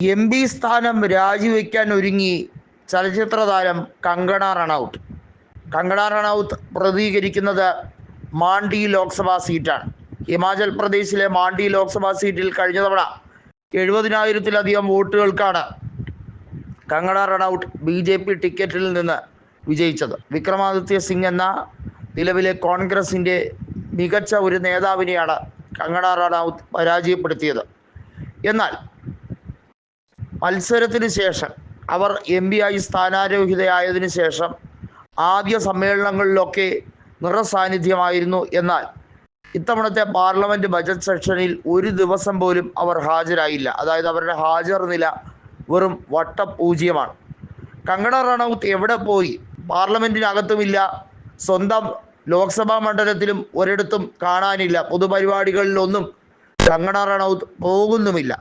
M P സ്ഥാനം രാജിവെക്കാൻ ഒരുങ്ങി ചലച്ചിത്ര താരം കങ്കണ റണൌട്ട് കങ്കണ റണൌത്ത് പ്രതികരിക്കുന്നത് മാണ്ഡി ലോക്സഭാ സീറ്റാണ്. ഹിമാചൽ പ്രദേശിലെ മാണ്ഡി ലോക്സഭാ സീറ്റിൽ കഴിഞ്ഞ തവണ എഴുപതിനായിരത്തിലധികം വോട്ടുകൾക്കാണ് Kangana Ranaut B J P ടിക്കറ്റിൽ നിന്ന് വിജയിച്ചത്. വിക്രമാദിത്യ സിംഗ് എന്ന നിലവിലെ കോൺഗ്രസിന്റെ മികച്ച ഒരു നേതാവിനെയാണ് കങ്കണ റണൌത്ത് പരാജയപ്പെടുത്തിയത്. എന്നാൽ മത്സരത്തിന് ശേഷം അവർ എം ആയി സ്ഥാനാരോഹിതയായതിനു ശേഷം ആദ്യ സമ്മേളനങ്ങളിലൊക്കെ നിറസാന്നിധ്യമായിരുന്നു എന്നാൽ ഇത്തവണത്തെ പാർലമെന്റ് ബജറ്റ് സെഷനിൽ ഒരു ദിവസം പോലും അവർ ഹാജരായില്ല. അതായത് അവരുടെ ഹാജർ നില വെറും വട്ടപൂജ്യമാണ്. കങ്കണ റണൌത്ത് എവിടെ പോയി? പാർലമെന്റിനകത്തുമില്ല സ്വന്തം ലോക്സഭാ മണ്ഡലത്തിലും ഒരിടത്തും കാണാനില്ല. പൊതുപരിപാടികളിലൊന്നും കങ്കണ റണൌത്ത് പോകുന്നുമില്ല.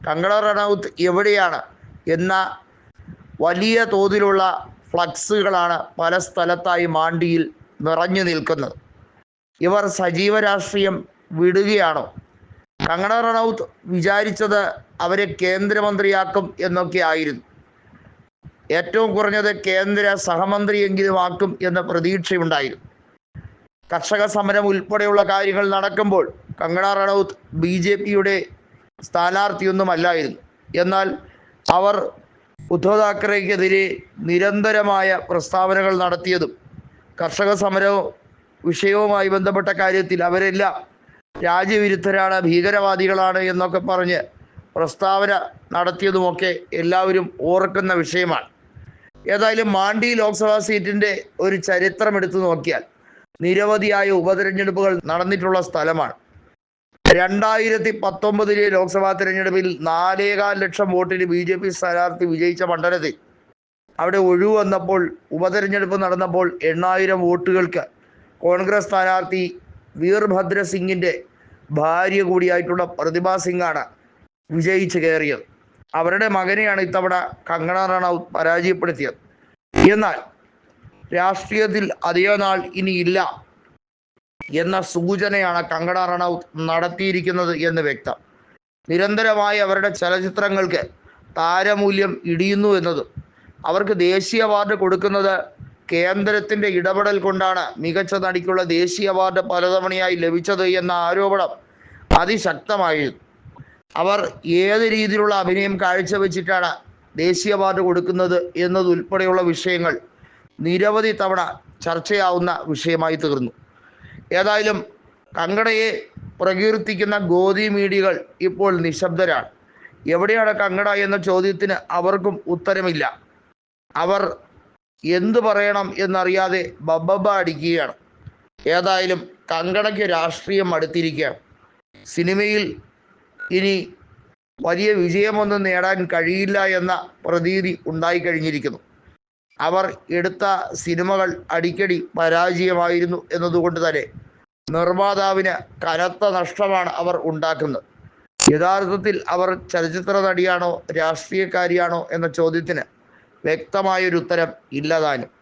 കങ്കണ റണൌത്ത് എവിടെയാണ് എന്ന വലിയ തോതിലുള്ള ഫ്ലക്സുകളാണ് പല സ്ഥലത്തായി മാണ്ടിയിൽ നിറഞ്ഞു നിൽക്കുന്നത്. ഇവർ സജീവ രാഷ്ട്രീയം വിടുകയാണോ? കങ്കണ റണൌത്ത് വിചാരിച്ചത് അവരെ കേന്ദ്രമന്ത്രിയാക്കും എന്നൊക്കെ ആയിരുന്നു. ഏറ്റവും കുറഞ്ഞത് കേന്ദ്ര സഹമന്ത്രിയെങ്കിലും ആക്കും എന്ന പ്രതീക്ഷയുണ്ടായിരുന്നു. കർഷക സമരം ഉൾപ്പെടെയുള്ള കാര്യങ്ങൾ നടക്കുമ്പോൾ കങ്കണ റണൌത്ത് ബി ജെ പിയുടെ സ്ഥാനാർത്ഥിയൊന്നുമല്ലായിരുന്നു. എന്നാൽ അവർ ഉദ്ധവ് താക്കറെക്കെതിരെ നിരന്തരമായ പ്രസ്താവനകൾ നടത്തിയതും കർഷക സമര വിഷയവുമായി ബന്ധപ്പെട്ട കാര്യത്തിൽ അവരെല്ലാം രാജ്യവിരുദ്ധരാണ് ഭീകരവാദികളാണ് എന്നൊക്കെ പറഞ്ഞ് പ്രസ്താവന നടത്തിയതുമൊക്കെ എല്ലാവരും ഓർക്കുന്ന വിഷയമാണ്. ഏതായാലും മാണ്ടി ലോക്സഭാ സീറ്റിന്റെ ഒരു ചരിത്രം എടുത്തു നോക്കിയാൽ നിരവധിയായ ഉപതെരഞ്ഞെടുപ്പുകൾ നടന്നിട്ടുള്ള സ്ഥലമാണ്. രണ്ടായിരത്തി പത്തൊമ്പതിലെ ലോക്സഭാ തെരഞ്ഞെടുപ്പിൽ നാലേകാൽ ലക്ഷം വോട്ടിന് ബി ജെ പി സ്ഥാനാർത്ഥി വിജയിച്ച മണ്ഡലത്തിൽ അവിടെ ഒഴിവ് വന്നപ്പോൾ ഉപതെരഞ്ഞെടുപ്പ് നടന്നപ്പോൾ എണ്ണായിരം വോട്ടുകൾക്ക് കോൺഗ്രസ് സ്ഥാനാർത്ഥി വീർഭദ്ര സിംഗിന്റെ ഭാര്യ കൂടിയായിട്ടുള്ള പ്രതിഭ സിംഗാണ് വിജയിച്ച് കയറിയത്. അവരുടെ മകനെയാണ് ഇത്തവണ കങ്കണ റണൌത്ത് പരാജയപ്പെടുത്തിയത്. എന്നാൽ രാഷ്ട്രീയത്തിൽ അധിക നാൾ ഇനി ഇല്ല. എന്ന സൂചനയാണ് കങ്കണ റണൌത്ത് നടത്തിയിരിക്കുന്നത് എന്ന് വ്യക്തം. നിരന്തരമായി അവരുടെ ചലച്ചിത്രങ്ങൾക്ക് താരമൂല്യം ഇടിയുന്നു എന്നതും അവർക്ക് ദേശീയ അവാർഡ് കൊടുക്കുന്നത് കേന്ദ്രത്തിന്റെ ഇടപെടൽ കൊണ്ടാണ് മികച്ച നടിക്കുള്ള ദേശീയ അവാർഡ് പലതവണയായി ലഭിച്ചത് എന്ന ആരോപണം അതിശക്തമായിരുന്നു. അവർ ഏത് രീതിയിലുള്ള അഭിനയം കാഴ്ചവെച്ചിട്ടാണ് ദേശീയ അവാർഡ് കൊടുക്കുന്നത് എന്നതുൾപ്പെടെയുള്ള വിഷയങ്ങൾ നിരവധി തവണ ചർച്ചയാവുന്ന വിഷയമായി തീർന്നു. ഏതായാലും കങ്കണയെ പ്രകീർത്തിക്കുന്ന ഗോതി മീഡിയകൾ ഇപ്പോൾ നിശബ്ദരാണ്. എവിടെയാണ് കങ്കണ എന്ന ചോദ്യത്തിന് അവർക്കും ഉത്തരമില്ല. അവർ എന്തു പറയണം എന്നറിയാതെ ബബ്ബ അടിക്കുകയാണ്. ഏതായാലും കങ്കണയ്ക്ക് രാഷ്ട്രീയം അടുത്തിരിക്കുകയാണ്. സിനിമയിൽ ഇനി വലിയ വിജയമൊന്നും നേടാൻ കഴിയില്ല എന്ന പ്രതീതി ഉണ്ടായിക്കഴിഞ്ഞിരിക്കുന്നു. അവർ എടുത്ത സിനിമകൾ അടിക്കടി പരാജയമായിരുന്നു എന്നതുകൊണ്ട് തന്നെ നിർമ്മാതാവിന് കനത്ത നഷ്ടമാണ് അവർ ഉണ്ടാക്കുന്നത്. യഥാർത്ഥത്തിൽ അവർ ചലച്ചിത്ര നടിയാണോ രാഷ്ട്രീയക്കാരിയാണോ എന്ന ചോദ്യത്തിന് വ്യക്തമായൊരു ഉത്തരം ഇല്ലതാനും